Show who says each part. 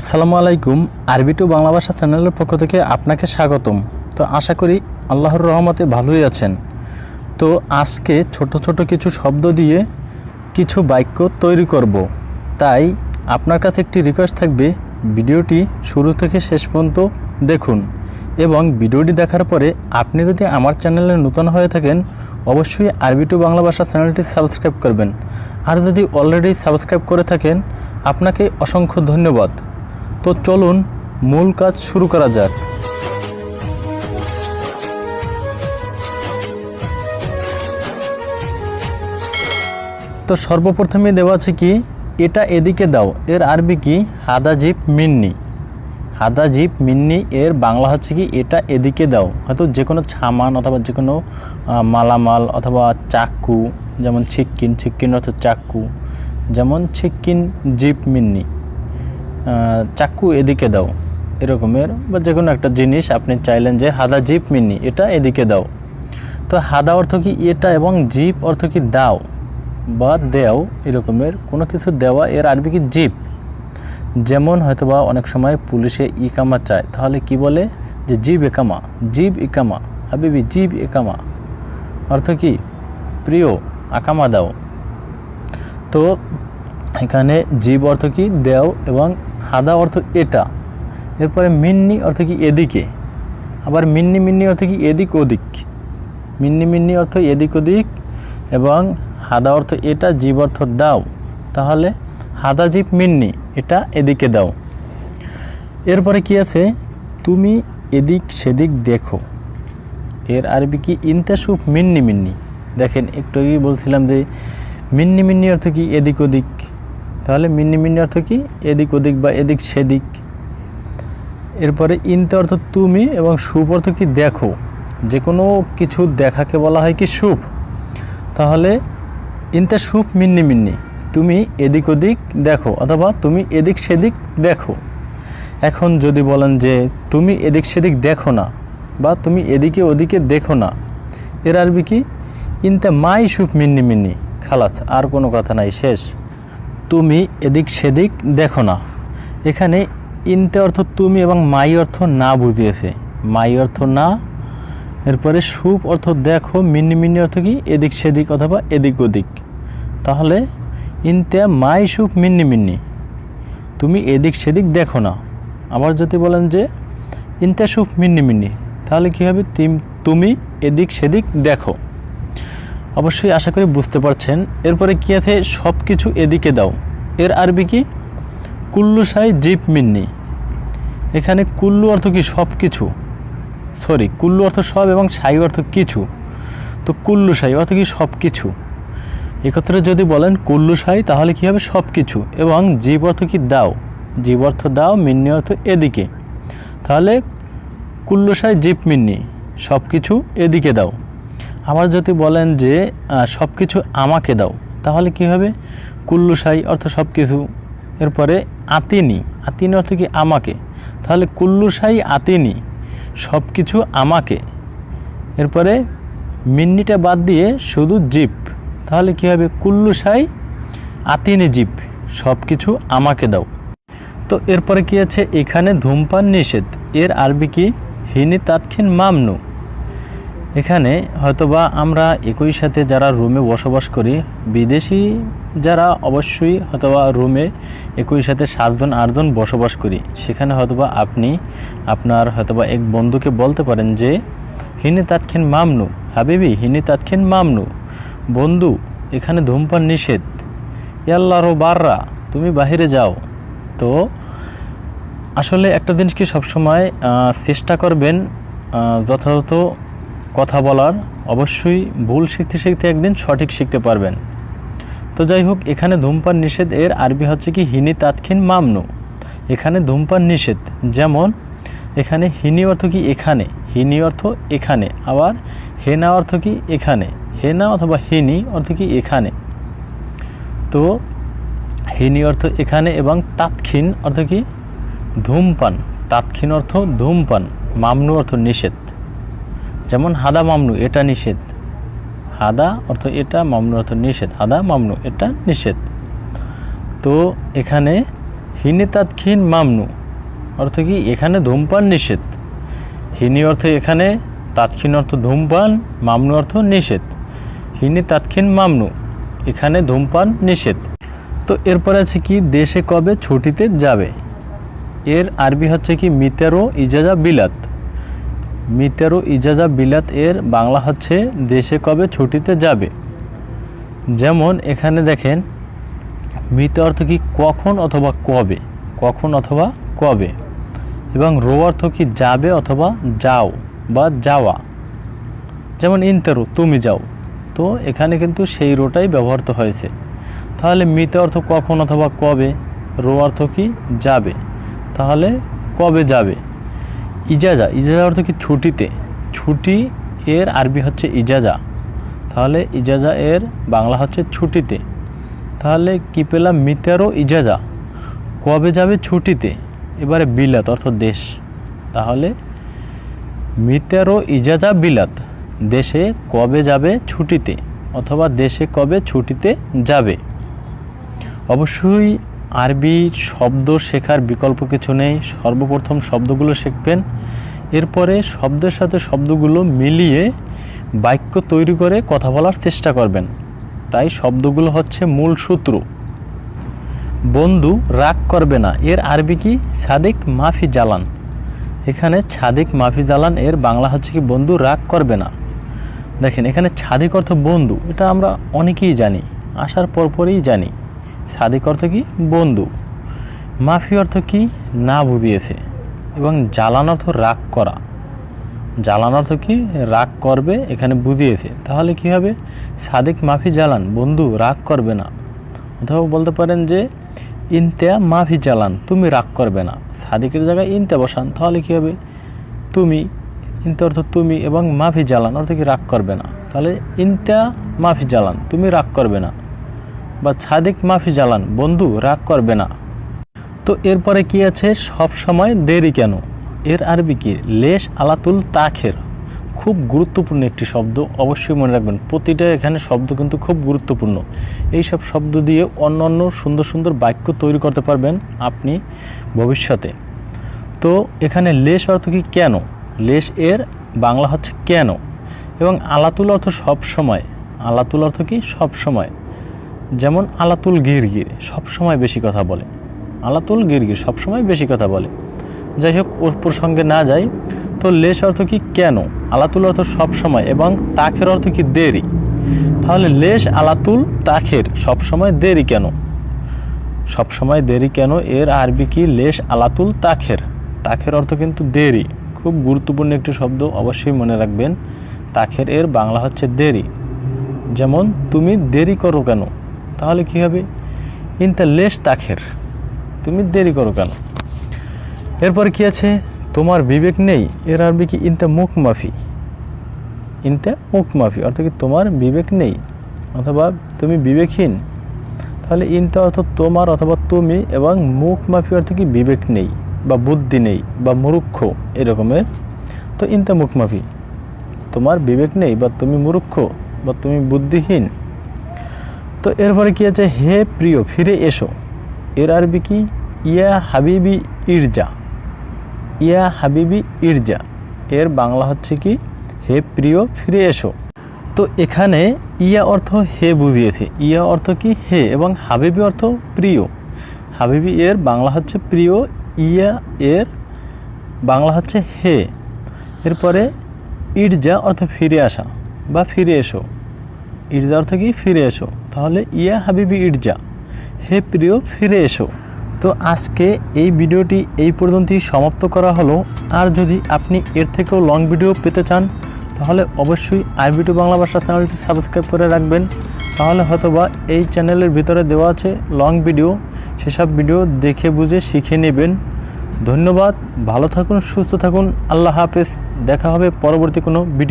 Speaker 1: আসসালামু আলাইকুম, আরবি টু বাংলা ভাষা চ্যানেলের পক্ষ থেকে আপনাকে স্বাগতম। তো আশা করি আল্লাহর রহমতে ভালোই আছেন। তো আজকে ছোট ছোট কিছু শব্দ দিয়ে কিছু বাক্য তৈরি করব। তাই আপনার কাছে একটি রিকোয়েস্ট থাকবে, ভিডিওটি শুরু থেকে শেষ পর্যন্ত দেখুন এবং ভিডিওটি দেখার পরে আপনি যদি আমার চ্যানেলে নতুন হয়ে থাকেন, অবশ্যই আরবি টু বাংলা ভাষা চ্যানেলটি সাবস্ক্রাইব করবেন। আর যদি অলরেডি সাবস্ক্রাইব করে থাকেন, আপনাকে অসংখ্য ধন্যবাদ। তো চলুন মূল কাজ শুরু করা যাক। তো সর্বপ্রথমে দেওয়া আছে কি, এটা এদিকে দাও, এর আরবি কি, হাদাজিব মিন্নি। হাদাজিব মিন্নি, এর বাংলা হচ্ছে কি, এটা এদিকে দাও। হয়তো যে কোনো ছামান অথবা যে কোনো মালামাল অথবা চাক্কু যেমন ছিক্কিন ছিক্কিন অর্থ চাক্কু যেমন ছিক্কিন জিপ মিন্নি। চাক্কু এদিকে দাও, এরকমের, বা যে কোনো একটা জিনিস আপনি চাইলেন যে হাদা জিপ মিন্নি, এটা এদিকে দাও। তো হাদা অর্থ কি এটা এবং জিপ অর্থ কি দাও, বা দেও, এরকমের কোনো কিছু দেওয়া, এর আরবি কি জিপ? যেমন হয়তোবা অনেক সময় পুলিশে ইকামা চায়, তাহলে কি বলে? যে জিব একামা জিব ইকামা, হাবিবি জিব একামা অর্থ কি? প্রিয়, আকামা দাও। তো এখানে জীব অর্থ কি? দেও এবং হাদা অর্থ এটা। এরপরে মিন্নি অর্থ কি? এদিকে। আবার মিন্নি মিন্নি অর্থ কি? এদিক ওদিক। মিন্নি মিন্নি অর্থ এদিক ওদিক এবং হাদা অর্থ এটা, জীব অর্থ দাও। তাহলে হাদা জীব মিন্নি, এটা এদিকে দাও। এরপরে কি আছে? তুমি এদিক সেদিক দেখো। এর আরবি কি? ইন্তাসুফ মিন্নি মিন্নি। দেখেন, একটু বলছিলাম যে মিন্নি মিন্নি অর্থ কি? এদিক ওদিক। তাহলে মিন্নি মিন্নি অর্থ কি? এদিক ওদিক বা এদিক সেদিক। এরপরে ইনতে অর্থ তুমি এবং সুপ অর্থ কি দেখো। যে কোনো কিছু দেখাকে বলা হয় কি সুপ তাহলে ইনতে সুপ মিন্নি মিন্নি। তুমি এদিক ওদিক দেখো অথবা তুমি এদিক সেদিক দেখো। এখন যদি বলেন যে তুমি এদিক সেদিক দেখো না বা তুমি এদিকে ওদিকে দেখো না, এর আরবি কি? ইনতে মাই সুপ মিন্নি মিন্নি। খালাস, আর কোনো কথা নাই, শেষ। তুমি এদিক সেদিক দেখো না। এখানে ইনতে অর্থ তুমি এবং মাই অর্থ না বুঝিয়েছে। মাই অর্থ না, এরপরে সুপ অর্থ দেখো, মিন্নি মিন্নি অর্থ কি? এদিক সেদিক অথবা এদিক ওদিক। তাহলে ইনতে মাই সুপ মিন্নি মিন্নি। তুমি এদিক সেদিক দেখো না। আবার যদি বলেন যে ইনতে সুপ মিন্নি মিন্নি, তাহলে কী হবে? তিম- তুমি এদিক সেদিক দেখো। অবশ্যই আশা করি বুঝতে পারছেন। এরপরে কি আছে? সব কিছু এদিকে দাও। এর আরবি কি? কুল্লু সাই জিপ মিন্নি। এখানে কুল্লু অর্থ কি? সব কিছু সরি, কুল্লু অর্থ সব এবং সাই অর্থ কিছু। তো কুল্লু সাই অর্থ কি? সব কিছু একত্রে যদি বলেন কুল্লু সাই তাহলে কি হবে? সব কিছু এবং জীব অর্থ কি? দাও। জীব অর্থ দাও, মিন্নি অর্থ এদিকে। তাহলে কুল্লু সাই জিপ মিন্নি। সব কিছু এদিকে দাও। আবার যদি বলেন যে সব কিছু আমাকে দাও, তাহলে কি হবে? কুল্লু সাই অর্থ সব কিছু এরপরে আতিনি আতিনি অর্থ কি আমাকে? তাহলে কুল্লু সাই, আতিনি সব কিছু আমাকে। এরপরে মিন্নিটা বাদ দিয়ে শুধু জিপ তাহলে কি হবে? কুল্লু সাই, আতিনি জিপ সব কিছু আমাকে দাও। তো এরপরে কি আছে? এখানে ধূমপান নিষেধ, এর আরবি কি? হিনি তাৎক্ষিন মামনু। এখানে হয়তোবা আমরা একই সাথে যারা রুমে বসবাস করি, বিদেশি যারা অবশ্যই হয়তোবা রুমে একই সাথে সাতজন, আটজন বসবাস করি। সেখানে হয়তোবা আপনি আপনার হয়তোবা এক বন্ধুকে বলতে পারেন যে, হিনে তাৎক্ষিন মামনু, হাবিবি, হিনে তাৎক্ষণ মামনু, বন্ধু, এখানে ধূমপান নিষেধ। ইয়াল্লারো বাররা, তুমি বাহিরে যাও। তো আসলে একটা জিনিস কি সবসময় চেষ্টা করবেন যথাযথ কথা বলার অবশ্যই ভুল শিখতে শিখতে একদিন সঠিক শিখতে পারবেন। তো যাই হোক, এখানে ধূমপান নিষেধ, এর আরবি হচ্ছে কি, হিনি তাৎক্ষিন মামনু। এখানে ধূমপান নিষেধ, যেমন এখানে হিনি অর্থ কি, এখানে, হিনি অর্থ এখানে, আবার হেনা অর্থ কি, এখানে, হেনা অথবা হিনি অর্থ কি, এখানে। তো হিনি অর্থ এখানে এবং তাৎক্ষিন অর্থ কি, ধূমপান। তাৎক্ষিন অর্থ ধূমপান, মামনু অর্থ নিষেধ। যেমন হাদা মামনু, এটা নিষেধ। হাদা অর্থ এটা, মামনু অর্থ নিষেধ। হাদা, মামনু, এটা নিষেধ। তো এখানে হিনে তাৎক্ষীন মামনু, অর্থ কি এখানে ধূমপান নিষেধ। হিনি অর্থ এখানে, তাৎক্ষীন অর্থ ধূমপান, মামনু অর্থ নিষেধ। হিনি তাৎক্ষীন মামনু, এখানে ধূমপান নিষেধ। তো এরপরে আছে কি, দেশে কবে ছুটিতে যাবে? এর আরবি হচ্ছে কি, মিতেরো ইজাজা বিলাত। মিতেরো ইজাজা বিলাত এর বাংলা হচ্ছে, দেশে কবে ছুটিতে যাবে? যেমন এখানে দেখেন, মিতে অর্থ কি, কখন অথবা কবে? কখন অথবা কবে? এবং রো অর্থ কি, যাবে অথবা যাও বা যাওয়া। যেমন, ইনতেরো, তুমি যাও। তো এখানে কিন্তু সেই রোটাই ব্যবহৃত হয়েছে। তাহলে মিতে অর্থ কখন অথবা কবে? রো অর্থ কি, যাবে। তাহলে কবে যাবে? ইজাজা ইজাজা অর্থ কি ছুটিতে? ছুটি এর আরবি হচ্ছে ইজাজা। তাহলে ইজাজা এর বাংলা হচ্ছে ছুটিতে। তাহলে কি পেলাম মিতেরও ইজাজা। কবে যাবে ছুটিতে? এবারে বিলাত অর্থ দেশ। তাহলে মিতেরও ইজাজা বিলাত। দেশে কবে যাবে ছুটিতে? অথবা দেশে কবে ছুটিতে যাবে? অবশ্যই আরবি শব্দ শেখার বিকল্প কিছু নেই। সর্বপ্রথম শব্দগুলো শিখবেন। এরপরে শব্দের সাথে শব্দগুলো মিলিয়ে বাক্য তৈরি করে কথা বলার চেষ্টা করবেন। তাই শব্দগুলো হচ্ছে মূল সূত্র। বন্ধু, রাগ করবে না। এর আরবি কি? সাদিক মাফি জালান। এখানে ছাদিক মাফি জালান, এর বাংলা হচ্ছে কি বন্ধু, রাগ করবে না। দেখেন, এখানে ছাদিক অর্থ বন্ধু। এটা আমরা অনেকেই জানি, আসার পরপরই জানি। সাদিক অর্থ কি? বন্ধু মাফি অর্থ কি? না বুঝিয়েছে এবং জ্বালান অর্থ রাগ করা। জ্বালান অর্থ কি? রাগ করবে, এখানে বুঝিয়েছে। তাহলে কি হবে? সাদিক, মাফি, জ্বালান, বন্ধু, রাগ করবে না। অথবা বলতে পারেন যে ইনতেয়া মাফি, জ্বালান, তুমি রাগ করবে না। সাদিকের জায়গায় ইনতে বসান, তাহলে কি হবে? তুমি, ইনতে অর্থ তুমি এবং মাফি, জ্বালান, অর্থ কি রাগ করবে না। তাহলে ইনতা মাফি, জ্বালান, তুমি রাগ করবে না। বা সাদিক মাফি জ্বালান, বন্ধু, রাগ করবে না। তো এরপরে কি আছে? সব সময় দেরি কেন? এর আরবি কি? লেশ আলাতুল তাখের। খুব গুরুত্বপূর্ণ একটি শব্দ, অবশ্যই মনে রাখবেন, প্রতিটা এখানে শব্দ কিন্তু খুব গুরুত্বপূর্ণ। এই সব শব্দ দিয়ে অন্য অন্য সুন্দর সুন্দর বাক্য তৈরি করতে পারবেন আপনি ভবিষ্যতে। তো এখানে লেশ অর্থ কি কেন? লেশ এর বাংলা হচ্ছে কেন? এবং আলাতুল অর্থ সব সময়। আলাতুল অর্থ কি? সব সময়। যেমন আলাতুল গিরগির সব সময় বেশি কথা বলে। আলাতুল গিরগির সব সময় বেশি কথা বলে। যাই হোক, ওর প্রসঙ্গে না যাই, তো লেশ অর্থ কি কেন? আলাতুল অর্থ সব সময় এবং তাখের অর্থ কি দেরি? তাহলে লেশ, আলাতুল, তাখের সব সময় দেরি কেন? সব সময় দেরি কেন? এর আরবি কি? লেশ, আলাতুল, তাখের। তাখের অর্থ কিন্তু দেরি। খুব গুরুত্বপূর্ণ একটি শব্দ, অবশ্যই মনে রাখবেন। তাখের এর বাংলা হচ্ছে দেরি। যেমন, তুমি দেরি করো কেন? তাহলে কি হবে? ইনতা লেশ তাখের। তুমি দেরি করো কেন? এরপর কি আছে? তোমার বিবেক নেই, এর আরবি কি ইনতা মুখ মাফি ইনতা মুখ মাফি অর্থাৎ কি তোমার বিবেক নেই, অথবা তুমি বিবেকহীন। তাহলে ইনতে অর্থ তোমার অথবা তুমি, এবং মুখ মাফি অর্থ কি বিবেক নেই, বা বুদ্ধি নেই, বা মূর্খ, এরকমের। তো ইনতে মুখ মাফি তোমার বিবেক নেই, বা তুমি মূর্খ, বা তুমি বুদ্ধিহীন। তো এরপরে কি আছে? হে প্রিয়, ফিরে এসো। এর আরবি কি? ইয়া হাবিবি ইরজা। ইয়া হাবিবি ইরজা। এর বাংলা হচ্ছে কি? হে প্রিয়, ফিরে এসো। তো এখানে ইয়া অর্থ হে বুঝিয়েছে। ইয়া অর্থ কি? হে এবং হাবিবি অর্থ প্রিয়। হাবিবি এর বাংলা হচ্ছে প্রিয়, ইয়া এর বাংলা হচ্ছে হে। এরপরে ইরজা অর্থ ফিরে আসা বা ফিরে এসো। ইরজা অর্থ কি? ফিরে এসো। তাহলে ইয়া হাবিবি ইরজা। হে প্রিয়, ফিরে এসো। তো আজকে এই ভিডিওটি এই পর্যন্তই সমাপ্ত করা হলো। আর যদি আপনি এর থেকেও লং ভিডিও পেতে চান, তাহলে অবশ্যই আইবিটু বাংলা ভাষা চ্যানেলটি সাবস্ক্রাইব করে রাখবেন। তাহলে হয়তোবা এই চ্যানেলের ভিতরে দেওয়া আছে লং ভিডিও সেসব ভিডিও দেখে বুঝে শিখে নেবেন। ধন্যবাদ, ভালো থাকুন, সুস্থ থাকুন। আল্লাহ হাফেজ। দেখা হবে পরবর্তী কোনো ভিডিও